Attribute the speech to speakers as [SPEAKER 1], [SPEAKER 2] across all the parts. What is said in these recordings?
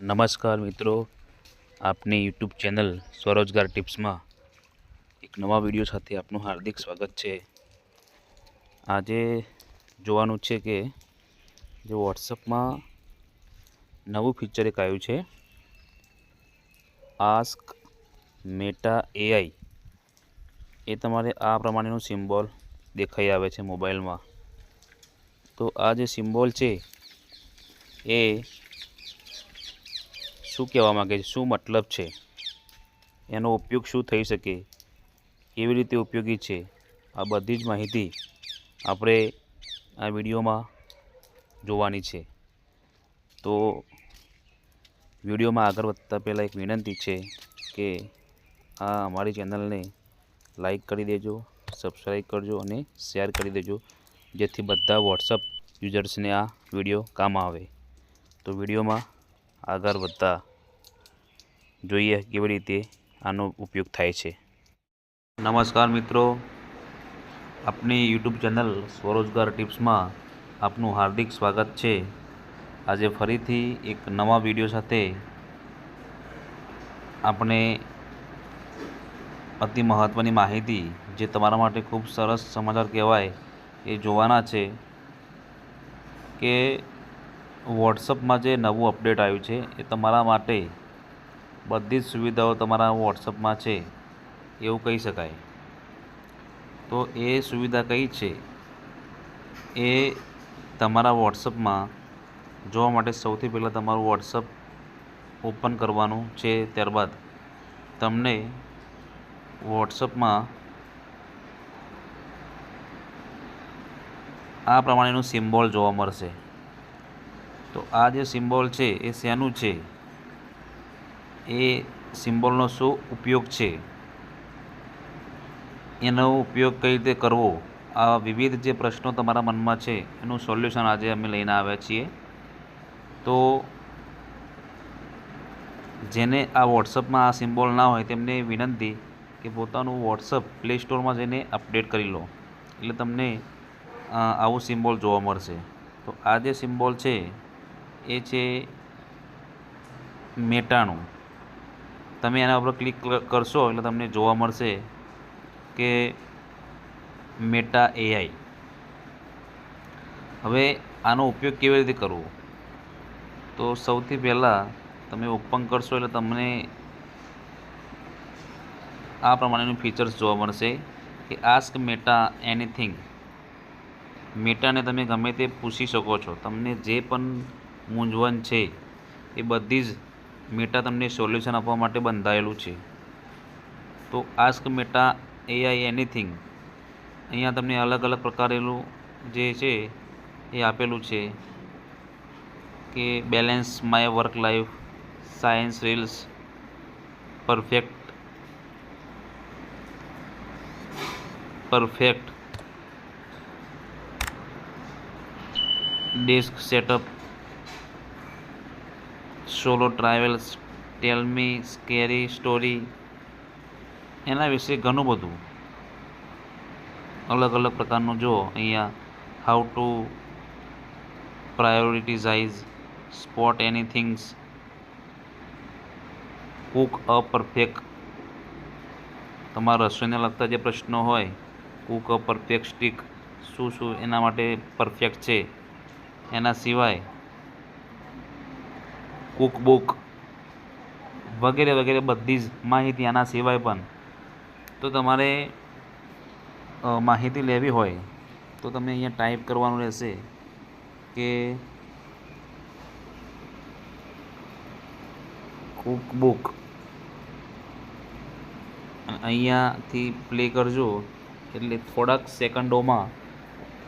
[SPEAKER 1] નમસ્કાર મિત્રો. આપની યુટ્યુબ ચેનલ સ્વરોજગાર ટિપ્સમાં એક નવા વીડિયો સાથે આપનું હાર્દિક સ્વાગત છે. આજે જોવાનું છે કે જે વોટ્સઅપમાં નવું ફીચર એક આવ્યું છે. આસ્ક મેટા એઆઈ એ તમારે આ પ્રમાણેનું સિમ્બોલ દેખાઈ આવે છે મોબાઈલમાં. તો આ જે સિમ્બોલ છે એ શું કહેવા માગે છે? શું મતલબ છે? એનો ઉપયોગ શું થઈ શકે? કેવી રીતે ઉપયોગી છે? આ બધી જ માહિતી આપણે આ વિડીયોમાં જોવાની છે. તો વિડીયોમાં આગળ વધતા પહેલાં એક વિનંતી છે કે આ અમારી ચેનલને લાઈક કરી દેજો, સબસ્ક્રાઈબ કરજો અને શેર કરી દેજો, જેથી બધા વોટ્સઅપ યુઝર્સને આ વીડિયો કામ આવે. તો વિડીયોમાં આગળ વધતા જોઈએ કેવી રીતે આનો ઉપયોગ થાય છે. નમસ્કાર મિત્રો. આપની યુટ્યુબ ચેનલ સ્વરોજગાર ટિપ્સમાં આપનું હાર્દિક સ્વાગત છે. આજે ફરીથી એક નવા વીડિયો સાથે આપણે અતિ મહત્ત્વની માહિતી, જે તમારા માટે ખૂબ સરસ સમાચાર કહેવાય, એ જોવાના છે કે વોટ્સઅપમાં જે નવું અપડેટ આવ્યું છે, એ તમારા માટે બધી જ સુવિધાઓ તમારા વોટ્સઅપમાં છે, એવું કહી શકાય. તો એ સુવિધા કઈ છે? એ તમારા વોટ્સઅપમાં જોવા માટે સૌથી પહેલાં તમારું વોટ્સઅપ ઓપન કરવાનું છે, ત્યારબાદ તમને વોટ્સઅપમાં આ પ્રમાણેનું સિમ્બોલ જોવા મળશે. તો આ જે સિમ્બોલ છે, એ શેનું છે? એ સિમ્બોલનો શું ઉપયોગ છે? એનો ઉપયોગ કઈ રીતે કરવો? આ વિવિધ જે પ્રશ્નો તમારા મનમાં છે, એનું સોલ્યુશન આજે અમે લઈને આવ્યા છીએ. તો જેને આ વોટ્સઅપમાં આ સિમ્બોલ ના હોય તેમને વિનંતી કે પોતાનું વોટ્સઅપ પ્લે સ્ટોરમાં જઈને અપડેટ કરી લો. એટલે તમને આવું સિમ્બોલ જોવા મળશે. તો આ જે સિમ્બોલ છે, એ છે મેટાનું તમે એના ઉપર ક્લિક કરશો એટલે તમને જોવા મળશે કે મેટા એઆઈ હવે આનો ઉપયોગ કેવી રીતે કરવો? તો સૌથી પહેલાં તમે ઓપન કરશો એટલે તમને આ પ્રમાણેનું ફીચર્સ જોવા મળશે કે આસ્ક મેટા એનીથિંગ મેટાને તમે ગમે તે પૂછી શકો છો. તમને જે પણ મૂંઝવણ છે એ બધી જ મેટા તમને સોલ્યુશન આપવા માટે બંધાયેલું છે. તો આસ્ક મેટા એઆઈ એનીથિંગ અહીંયા તમને અલગ અલગ પ્રકારેલું જે છે એ આપેલું છે કે balance my work life science reels perfect perfect desk setup solo travels, tell me scary story, એના વિશે ઘણું બધું. અલગ અલગ પ્રકારનું જો અહીંયા how to prioritize spot anythings cook a perfect તમારા રસોઈને લગતા જે પ્રશ્નો હોય કુક અ પરફેક્ટ સ્ટીક શું શું એના માટે પરફેક્ટ છે, એના સિવાય કુકબુક વગેરે વગેરે બધી જ માહિતી આના સિવાય પણ તો તમારે માહિતી લેવી હોય તો તમે અહીંયા ટાઈપ કરવાનું રહેશે કે કુકબુક. અહીંયાથી પ્લે કરજો એટલે થોડાક સેકન્ડોમાં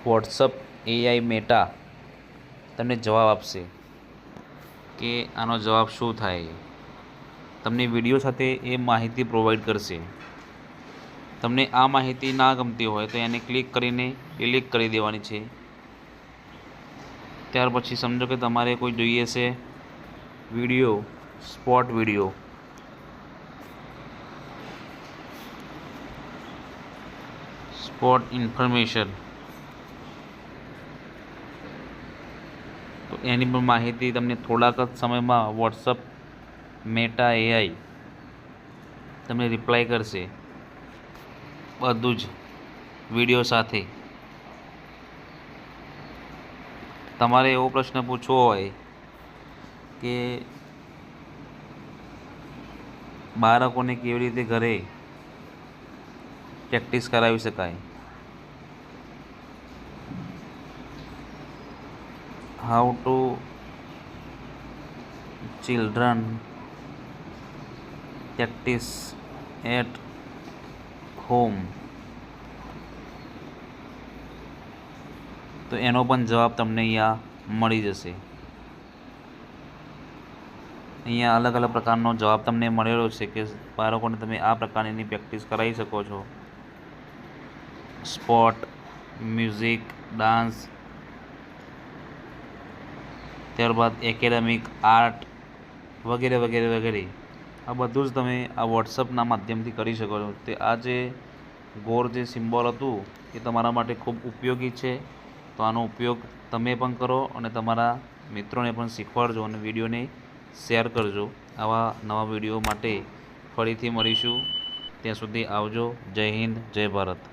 [SPEAKER 1] વોટ્સઅપ એઆઈ મેટા તમને જવાબ આપશે. કે આનો જવાબ શું થાય. તમને વીડિયો સાથે એ માહિતી પ્રોવાઈડ કરશે. તમને આ માહિતી ના ગમતી હોય તો એને ક્લિક કરીને ડિલીટ કરી દેવાની છે. ત્યાર પછી સમજો કે તમારે કોઈ જોઈએ છે video spot video. Spot information એની પણ માહિતી તમને થોડાક જ સમયમાં વોટ્સઅપ મેટા એઆઈ તમને રિપ્લાય કરશે. બધું જ વીડિયો સાથે. તમારે એવો પ્રશ્ન પૂછવો હોય કે બાળકોને કેવી રીતે ઘરે પ્રેક્ટિસ કરાવી શકાય? How to children practice at home તો એનો પણ જવાબ તમને અહીંયા મળી જશે. અહીંયા અલગ અલગ પ્રકારનો જવાબ તમને મળેલો છે કે બાળકોને તમે આ પ્રકારની પ્રેક્ટિસ કરાવી શકો છો. સ્પોર્ટ મ્યુઝિક ડાન્સ ત્યારબાદ એકેડેમિક, આર્ટ વગેરે વગેરે વગેરે. આ બધું જ તમે આ વોટ્સઅપના માધ્યમથી કરી શકો છો. તે આ જે ગોર જે સિમ્બોલ હતું, એ તમારા માટે ખૂબ ઉપયોગી છે. તો આનો ઉપયોગ તમે પણ કરો અને તમારા મિત્રોને પણ શીખવાડજો અને વિડીયોને શેર કરજો. આવા નવા વીડિયો માટે ફરીથી મળીશું. ત્યાં સુધી આવજો. જય હિન્દ, જય ભારત.